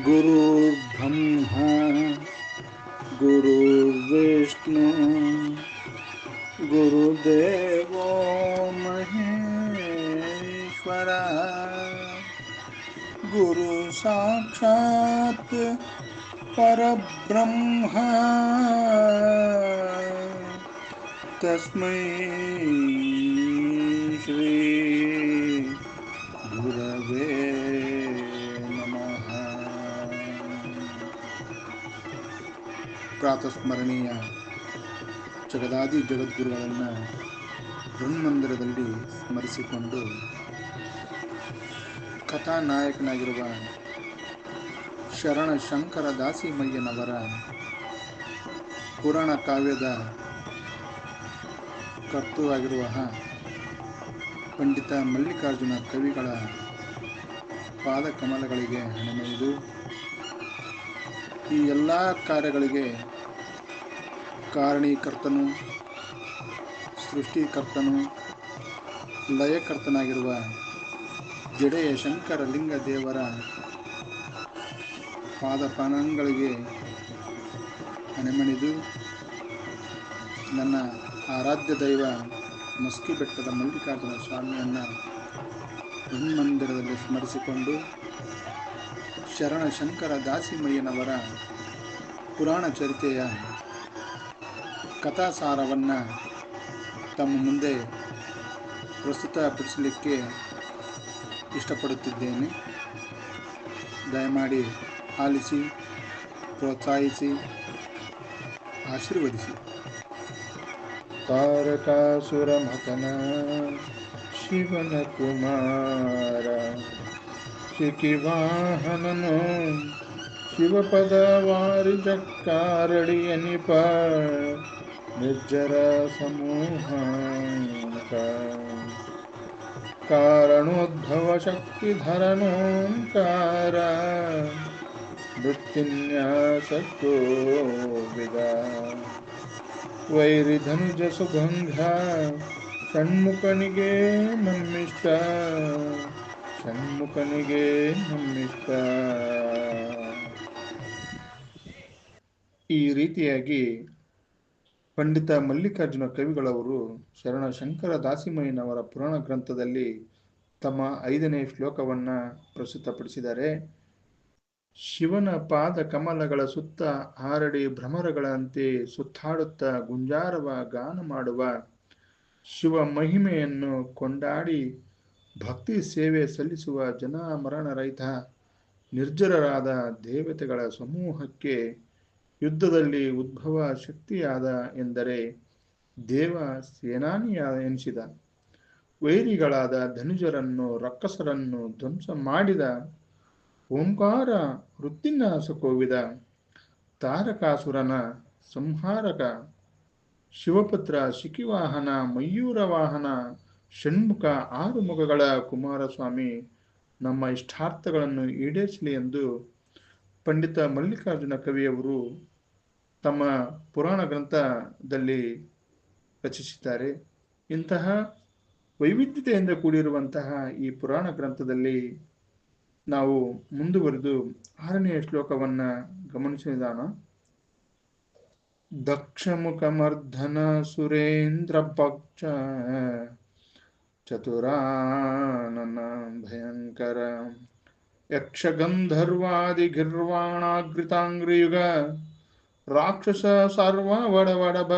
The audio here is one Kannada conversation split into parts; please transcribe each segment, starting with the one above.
गुरुर्ब्रह्मा गुरुर्विष्णु गुरुदेवो महेश्वरा गुरु साक्षात् परब्रह्म। तस्मै श्री ಪ್ರಾತಸ್ಮರಣೀಯ ಜಗದಾದಿ ಜಗದ್ಗುರುಗಳನ್ನು ಬೃಹನ್ಮಂದಿರದಲ್ಲಿ ಸ್ಮರಿಸಿಕೊಂಡು ಕಥಾನಾಯಕನಾಗಿರುವ ಶರಣ ಶಂಕರ ದಾಸಿಮಯ್ಯನವರ ಪುರಾಣ ಕಾವ್ಯದ ಕರ್ತುವಾಗಿರುವ ಪಂಡಿತ ಮಲ್ಲಿಕಾರ್ಜುನ ಕವಿಗಳ ಪಾದಕಮಲಗಳಿಗೆ ಕಮಲಗಳಿಗೆ ಹಣಮೆಯ್ದು ಈ ಎಲ್ಲ ಕಾರ್ಯಗಳಿಗೆ ಕಾರಣೀಕರ್ತನು, ಸೃಷ್ಟಿಕರ್ತನು, ಲಯಕರ್ತನಾಗಿರುವ ಜಡೆಯ ಶಂಕರಲಿಂಗ ದೇವರ ಪಾದಪಾನಗಳಿಗೆ ಹಣೆಮಣಿದು ನನ್ನ ಆರಾಧ್ಯ ದೈವ ಮಸ್ಕಿ ಬೆಟ್ಟದ ಮಲ್ಲಿಕಾರ್ಜುನ ಸ್ವಾಮಿಯನ್ನು ಮಂದಿರದಲ್ಲಿ ಸ್ಮರಿಸಿಕೊಂಡು ಶರಣ ಶಂಕರ ದಾಸಿಮಯ್ಯನವರ ಪುರಾಣ ಚರಿತೆಯ ಕಥಾಸಾರವನ್ನು ತಮ್ಮ ಮುಂದೆ ಪ್ರಸ್ತುತಪಡಿಸಲಿಕ್ಕೆ ಇಷ್ಟಪಡುತ್ತಿದ್ದೇನೆ. ದಯಮಾಡಿ ಆಲಿಸಿ ಪ್ರೋತ್ಸಾಹಿಸಿ ಆಶೀರ್ವದಿಸಿ. ತಾರಕಾಸುರ ಮತನ ಶಿವನ ಕುಮಾರ ಶಿಖಿವಾಹನನು ಶಿವಪದ ವಾರಿಜಕ್ಕಾರಡಿ ಅನಿಪ ನಿರ್ಜರ ಸಮೂಹ ಕಾರಣೋದ್ಭವ ಶಕ್ತಿಧರನೋಂಕಾರ ಮೃತ್ಯುನ್ಯಾಸಕ್ಕೋ ವಿದ ವೈರಿಧನುಜ ಸುಭಂಗ ಷಣ್ಮುಖನಿಗೆ ನಮ್ಮಿಷ್ಟ ಷಣ್ಮುಖನಿಗೆ ನಮ್ಮಿಷ್ಟ ಈ ರೀತಿಯಾಗಿ ಪಂಡಿತ ಮಲ್ಲಿಕಾರ್ಜುನ ಕವಿಗಳವರು ಶರಣ ಶಂಕರ ದಾಸಿಮಯ್ಯನವರ ಪುರಾಣ ಗ್ರಂಥದಲ್ಲಿ ತಮ್ಮ ಐದನೇ ಶ್ಲೋಕವನ್ನ ಪ್ರಸ್ತುತಪಡಿಸಿದ್ದಾರೆ. ಶಿವನ ಪಾದ ಕಮಲಗಳ ಸುತ್ತ ಹಾರಡಿ ಭ್ರಮರಗಳಂತೆ ಸುತ್ತಾಡುತ್ತಾ ಗುಂಜಾರವ ಗಾನ ಮಾಡುವ ಶಿವ ಮಹಿಮೆಯನ್ನು ಕೊಂಡಾಡಿ ಭಕ್ತಿ ಸೇವೆ ಸಲ್ಲಿಸುವ ಜನ ಮರಣರಹಿತ ನಿರ್ಜರರಾದ ದೇವತೆಗಳ ಸಮೂಹಕ್ಕೆ ಯುದ್ಧದಲ್ಲಿ ಉದ್ಭವ ಶಕ್ತಿಯಾದ ಎಂದರೆ ದೇವ ಸೇನಾನಿಯ ಎನಿಸಿದ. ವೈರಿಗಳಾದ ಧನುಜರನ್ನು, ರಕ್ಕಸರನ್ನು ಧ್ವಂಸ ಮಾಡಿದ. ಓಂಕಾರ ವೃತ್ತಿನ್ಯಾಸ ಕೋವಿದ. ತಾರಕಾಸುರನ ಸಂಹಾರಕ. ಶಿವಪುತ್ರ ಶಿಖಿವಾಹನ, ಮಯೂರ ವಾಹನ, ಷಣ್ಮುಖ ಆರು ಮುಖಗಳ ಕುಮಾರಸ್ವಾಮಿ ನಮ್ಮ ಇಷ್ಟಾರ್ಥಗಳನ್ನು ಈಡೇರಿಸಲಿ ಎಂದು ಪಂಡಿತ ಮಲ್ಲಿಕಾರ್ಜುನ ಕವಿಯವರು ತಮ್ಮ ಪುರಾಣ ಗ್ರಂಥದಲ್ಲಿ ರಚಿಸಿದ್ದಾರೆ. ಇಂತಹ ವೈವಿಧ್ಯತೆಯಿಂದ ಕೂಡಿರುವಂತಹ ಈ ಪುರಾಣ ಗ್ರಂಥದಲ್ಲಿ ನಾವು ಮುಂದುವರೆದು ಆರನೆಯ ಶ್ಲೋಕವನ್ನ ಗಮನಿಸಿದಾನ ದಕ್ಷಮುಖಮರ್ಧನ ಸುರೇಂದ್ರ ಪಕ್ಷ ಚತುರಾನನ ಭಯಂಕರ ಯಕ್ಷಗಂಧರ್ವಾದಿಗಿರ್ವಾಣಾಗೃತಾಂಗ್ರಿಯುಗ, ರಾಕ್ಷಸ ಸರ್ವ ವಡವಡಬ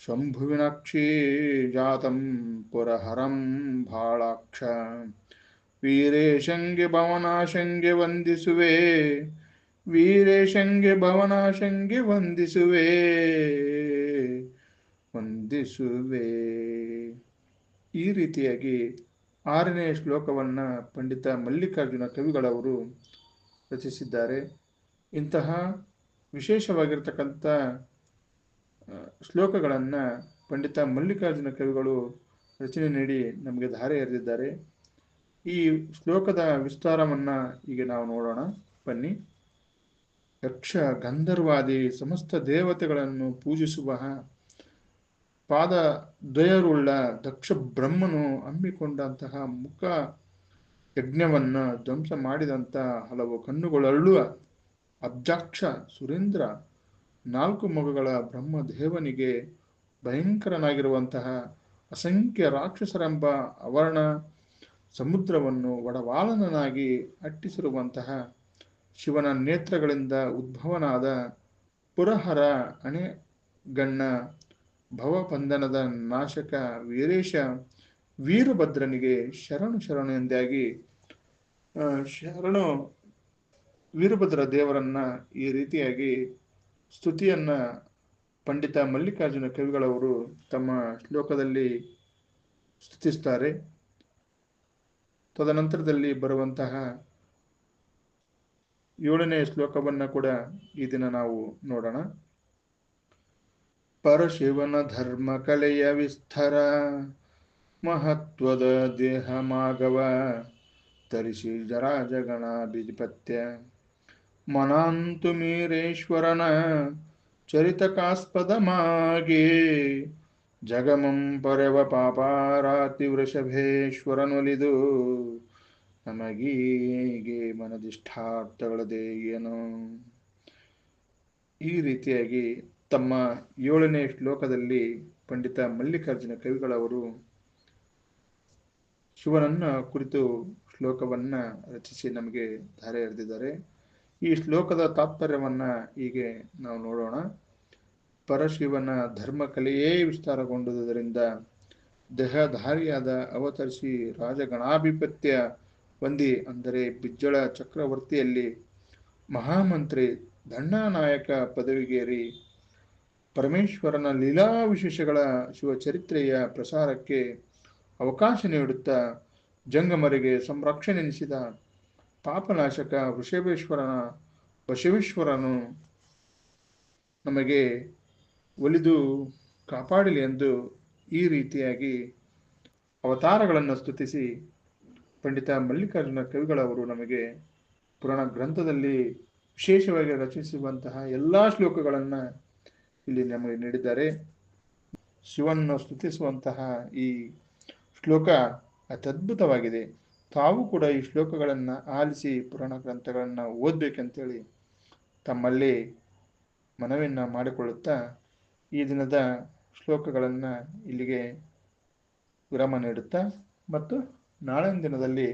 ಶಂಭುವಿನಕ್ಷಿ ಜಾತಂ ಪುರಹರಂ ಭಾಳಾಕ್ಷ ವೀರೇಶಂಗೆ ಭವನಾಶಂಗೆ ವಂದಿಸುವೆ, ವೀರೇಶಂಗೆ ಭವನಾಶಂಗೆ ವಂದಿಸುವೆ ವಂದಿಸುವೆ. ಈ ರೀತಿಯಾಗಿ ಆರನೇ ಶ್ಲೋಕವನ್ನ ಪಂಡಿತ ಮಲ್ಲಿಕಾರ್ಜುನ ಕವಿಗಳವರು ರಚಿಸಿದ್ದಾರೆ. ಇಂತಹ ವಿಶೇಷವಾಗಿರ್ತಕ್ಕಂಥ ಶ್ಲೋಕಗಳನ್ನು ಪಂಡಿತ ಮಲ್ಲಿಕಾರ್ಜುನ ಕವಿಗಳು ರಚನೆ ನೀಡಿ ನಮಗೆ ಧಾರೆ ಎರೆದಿದ್ದಾರೆ. ಈ ಶ್ಲೋಕದ ವಿಸ್ತಾರವನ್ನು ಈಗ ನಾವು ನೋಡೋಣ. ಬನ್ನಿ. ಯಕ್ಷ ಗಂಧರ್ವಾದಿ ಸಮಸ್ತ ದೇವತೆಗಳನ್ನು ಪೂಜಿಸುವ ಪಾದ ದ್ವಯರುಳ್ಳ ದಕ್ಷ ಬ್ರಹ್ಮನು ಹಮ್ಮಿಕೊಂಡಂತಹ ಮುಖ ಯಜ್ಞವನ್ನು ಧ್ವಂಸ ಮಾಡಿದಂಥ ಹಲವು ಕಣ್ಣುಗಳಳ್ಳುವ ಅಬ್ಜಾಕ್ಷ ಸುರೇಂದ್ರ ನಾಲ್ಕು ಮುಖಗಳ ಬ್ರಹ್ಮದೇವನಿಗೆ ಭಯಂಕರನಾಗಿರುವಂತಹ ಅಸಂಖ್ಯ ರಾಕ್ಷಸರೆಂಬ ಅವರ್ಣ ಸಮುದ್ರವನ್ನು ಒಡವಾಲನಾಗಿ ಅಟ್ಟಿಸಿರುವಂತಹ ಶಿವನ ನೇತ್ರಗಳಿಂದ ಉದ್ಭವನಾದ ಪುರಹರ ಅಣೆಗಣ್ಣ ಭವಬಂಧನದ ನಾಶಕ ವೀರೇಶ ವೀರಭದ್ರನಿಗೆ ಶರಣು ಶರಣು ಎಂದಾಗಿ ಶರಣು ವೀರಭದ್ರ ದೇವರನ್ನ ಈ ರೀತಿಯಾಗಿ ಸ್ತುತಿಯನ್ನ ಪಂಡಿತ ಮಲ್ಲಿಕಾರ್ಜುನ ಕವಿಗಳವರು ತಮ್ಮ ಶ್ಲೋಕದಲ್ಲಿ ಸ್ತುತಿಸ್ತಾರೆ. ತದನಂತರದಲ್ಲಿ ಬರುವಂತಹ ಏಳನೇ ಶ್ಲೋಕವನ್ನ ಕೂಡ ಈ ದಿನ ನಾವು ನೋಡೋಣ. ಪರಶಿವನ ಧರ್ಮ ಕಲೆಯ ವಿಸ್ತರ, ಮಹತ್ವದ ದೇಹ ಮಾಗವ ತರಿಸಿ ಜರಾಜಗಣ ಬಿಜಿಪತ್ಯ ಮನಾಂತು ಮೀರೇಶ್ವರನ ಚರಿತಕಾಸ್ಪದಮಾಗಿ, ಜಗಮಂ ಪರವ ಪಾಪಾರಾತಿ ವೃಷಭೇಶ್ವರನೊಲಿದು. ನಮಗೀಗೆ ಮನದಿಷ್ಠಾರ್ಥಗಳದೇ ಏನು? ಈ ರೀತಿಯಾಗಿ ತಮ್ಮ ಏಳನೇ ಶ್ಲೋಕದಲ್ಲಿ ಪಂಡಿತ ಮಲ್ಲಿಕಾರ್ಜುನ ಕವಿಗಳವರು ಶಿವನನ್ನ ಕುರಿತು ಶ್ಲೋಕವನ್ನ ರಚಿಸಿ ನಮಗೆ ಧಾರೆ ಎರೆದಿದ್ದಾರೆ. ಈ ಶ್ಲೋಕದ ತಾತ್ಪರ್ಯವನ್ನ ಹೀಗೆ ನಾವು ನೋಡೋಣ. ಪರಶಿವನ ಧರ್ಮಕಲೆಯೇ ವಿಸ್ತಾರಗೊಂಡುದರಿಂದ ದೇಹಧಾರಿಯಾದ ಅವತರಿಸಿ ರಾಜಗಣಾಧಿಪತ್ಯ ಹೊಂದಿ ಅಂದರೆ ಬಿಜ್ಜಳ ಚಕ್ರವರ್ತಿಯಲ್ಲಿ ಮಹಾಮಂತ್ರಿ ದಂಡನಾಯಕ ಪದವಿಗೇರಿ ಪರಮೇಶ್ವರನ ಲೀಲಾ ವಿಶೇಷಗಳ ಶಿವಚರಿತ್ರೆಯ ಪ್ರಸಾರಕ್ಕೆ ಅವಕಾಶ ನೀಡುತ್ತಾ ಜಂಗಮರಿಗೆ ಸಂರಕ್ಷಣೆನಿಸಿದ ಪಾಪನಾಶಕ ವೃಷಭೇಶ್ವರನ ವಶವೇಶ್ವರನು ನಮಗೆ ಒಲಿದು ಕಾಪಾಡಲಿ ಎಂದು ಈ ರೀತಿಯಾಗಿ ಅವತಾರಗಳನ್ನು ಸ್ತುತಿಸಿ ಪಂಡಿತ ಮಲ್ಲಿಕಾರ್ಜುನ ಕವಿಗಳವರು ನಮಗೆ ಪುರಾಣ ಗ್ರಂಥದಲ್ಲಿ ವಿಶೇಷವಾಗಿ ರಚಿಸುವಂತಹ ಎಲ್ಲ ಶ್ಲೋಕಗಳನ್ನು ಇಲ್ಲಿ ನಮಗೆ ನೀಡಿದ್ದಾರೆ. ಶಿವನನ್ನು ಸ್ತುತಿಸುವಂತಹ ಈ ಶ್ಲೋಕ ಅತ್ಯದ್ಭುತವಾಗಿದೆ. ತಾವು ಕೂಡ ಈ ಶ್ಲೋಕಗಳನ್ನು ಆಲಿಸಿ ಪುರಾಣ ಗ್ರಂಥಗಳನ್ನು ಓದಬೇಕಂತೇಳಿ ತಮ್ಮಲ್ಲಿ ಮನವಿಯನ್ನು ಮಾಡಿಕೊಳ್ಳುತ್ತಾ ಈ ದಿನದ ಶ್ಲೋಕಗಳನ್ನು ಇಲ್ಲಿಗೆ ವಿರಾಮ ನೀಡುತ್ತಾ ಮತ್ತು ನಾಳಿನ ದಿನದಲ್ಲಿ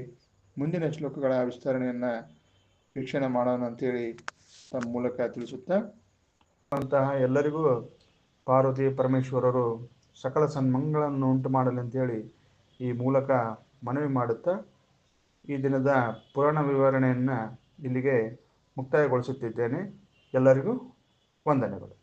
ಮುಂದಿನ ಶ್ಲೋಕಗಳ ವಿಸ್ತರಣೆಯನ್ನು ವೀಕ್ಷಣೆ ಮಾಡೋಣ ಅಂತೇಳಿ ತಮ್ಮ ಮೂಲಕ ತಿಳಿಸುತ್ತಾ ಅಂತಹ ಎಲ್ಲರಿಗೂ ಪಾರ್ವತಿ ಪರಮೇಶ್ವರರು ಸಕಲ ಸನ್ಮಂಗಳನ್ನು ಉಂಟು ಮಾಡಲಿ ಅಂತೇಳಿ ಈ ಮೂಲಕ ಮನವಿ ಮಾಡುತ್ತಾ ಈ ದಿನದ ಪುರಾಣ ವಿವರಣೆಯನ್ನು ಇಲ್ಲಿಗೆ ಮುಕ್ತಾಯಗೊಳಿಸುತ್ತಿದ್ದೇನೆ. ಎಲ್ಲರಿಗೂ ವಂದನೆಗಳು.